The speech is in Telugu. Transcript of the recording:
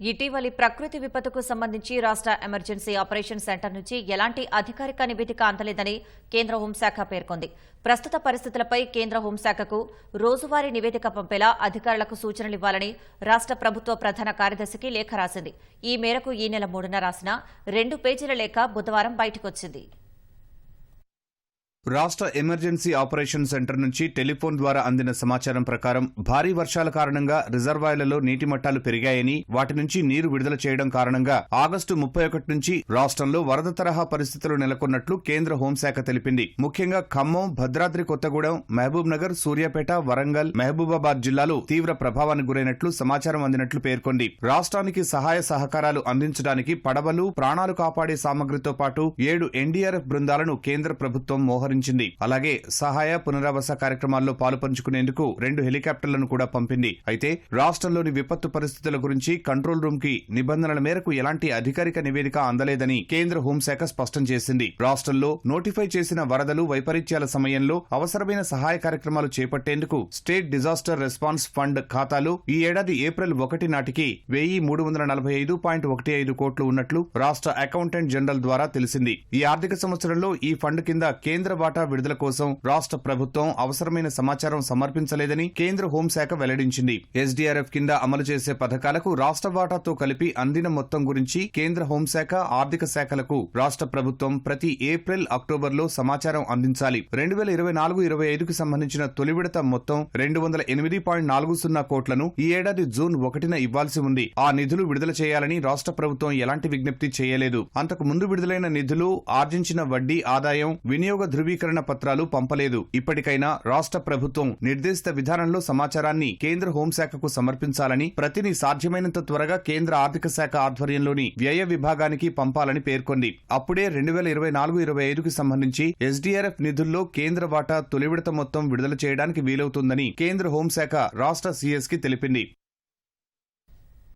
ఇటీవలి ప్రకృతి విపత్తుకు సంబంధించి రాష్ట్ర ఎమర్జెన్సీ ఆపరేషన్ సెంటర్ నుంచి ఎలాంటి అధికారిక నివేదిక అందలేదని కేంద్ర హోంశాఖ పేర్కొంది. ప్రస్తుత పరిస్థితులపై కేంద్ర హోంశాఖకు రోజువారీ నివేదిక పంపేలా అధికారులకు సూచనలివ్వాలని రాష్ట్ర ప్రభుత్వ ప్రధాన కార్యదర్శికి లేఖ రాసింది. ఈ మేరకు ఈ నెల మూడున రాసిన రెండు పేజీల లేఖ బుధవారం బయటకొచ్చింది. రాష్ట్ర ఎమర్జెన్సీ ఆపరేషన్ సెంటర్ నుంచి టెలిఫోన్ ద్వారా అందిన సమాచారం ప్రకారం భారీ వర్షాల కారణంగా రిజర్వాయర్లలో నీటి మట్టాలు పెరిగాయని వాటి నుంచి నీరు విడుదల చేయడం కారణంగా ఆగస్టు ముప్పై ఒకటి నుంచి రాష్ట్రంలో వరద తరహా పరిస్థితులు నెలకొన్నట్లు కేంద్ర హోంశాఖ తెలిపింది. ముఖ్యంగా ఖమ్మం భద్రాద్రి కొత్తగూడెం మహబూబ్ నగర్ సూర్యాపేట వరంగల్ మహబూబాబాద్ జిల్లాలు తీవ్ర ప్రభావానికి గురైనట్లు సమాచారం అందినట్లు పేర్కొంది. రాష్ట్రానికి సహాయ సహకారాలు అందించడానికి పడవలు ప్రాణాలు కాపాడే సామగ్రితో పాటు ఏడు ఎన్డీఆర్ఎఫ్ బృందాలను కేంద్ర ప్రభుత్వం మోహరించింది. అలాగే సహాయ పునరావాస కార్యక్రమాల్లో పాలుపంచుకునేందుకు రెండు హెలికాప్టర్లను కూడా పంపింది. అయితే రాష్ట్రంలోని విపత్తు పరిస్థితుల గురించి కంట్రోల్ రూమ్కి నిబంధనల మేరకు ఎలాంటి అధికారిక నివేదిక అందలేదని కేంద్ర హోంశాఖ స్పష్టం చేసింది. రాష్ట్రంలో నోటిఫై చేసిన వరదలు వైపరీత్యాల సమయంలో అవసరమైన సహాయ కార్యక్రమాలు చేపట్టేందుకు స్టేట్ డిజాస్టర్ రెస్పాన్స్ ఫండ్ ఖాతాలు ఈ ఏడాది ఏప్రిల్ ఒకటి నాటికి వెయ్యి మూడు వందల నలభై ఐదు పాయింట్ ఒకటి ఐదు కోట్లు ఉన్నట్లు రాష్ట్ర అకౌంటెంట్ జనరల్ ద్వారా తెలిసింది. ఈ ఆర్థిక సంవత్సరంలో ఈ ఫండ్ కింద కేంద్ర వాటా విడుదల కోసం రాష్ట్ర ప్రభుత్వం అవసరమైన సమాచారం సమర్పించలేదని కేంద్ర హోంశాఖ వెల్లడించింది. ఎస్డీఆర్ఎఫ్ కింద అమలు చేసే పథకాలకు రాష్ట్ర వాటాతో కలిపి అందిన మొత్తం గురించి కేంద్ర హోంశాఖ ఆర్థిక శాఖలకు రాష్ట్ర ప్రభుత్వం ప్రతి ఏప్రిల్ అక్టోబర్లో సమాచారం అందించాలి. రెండు వేల ఇరవై నాలుగు ఇరవై ఐదుకు సంబంధించిన తొలి విడత మొత్తం రెండు వందల ఎనిమిది పాయింట్ నాలుగు సున్నా కోట్లను ఈ ఏడాది జూన్ ఒకటిన ఇవ్వాల్సి ఉంది. ఆ నిధులు విడుదల చేయాలని రాష్ట్ర ప్రభుత్వం ఎలాంటి విజ్ఞప్తి చేయలేదు. అంతకు ముందు విడుదలైన నిధులు ఆర్జించిన వడ్డీ ఆదాయం వినియోగ ధృవీకరణ పత్రాలు పంపలేదు. ఇప్పటికైనా రాష్ట్ర ప్రభుత్వం నిర్దేశిత విధానంలో సమాచారాన్ని కేంద్ర హోంశాఖకు సమర్పించాలని ప్రతిని సాధ్యమైనంత త్వరగా కేంద్ర ఆర్థిక శాఖ ఆధ్వర్యంలోని వ్యయ విభాగానికి పంపాలని పేర్కొంది. అప్పుడే రెండు వేల ఇరవై నాలుగు ఇరవై ఐదుకి సంబంధించి ఎస్డీఆర్ఎఫ్ నిధుల్లో కేంద్ర వాటా తొలి విడత మొత్తం విడుదల చేయడానికి వీలవుతుందని కేంద్ర హోంశాఖ రాష్ట్ర సీఎస్కి తెలిపింది.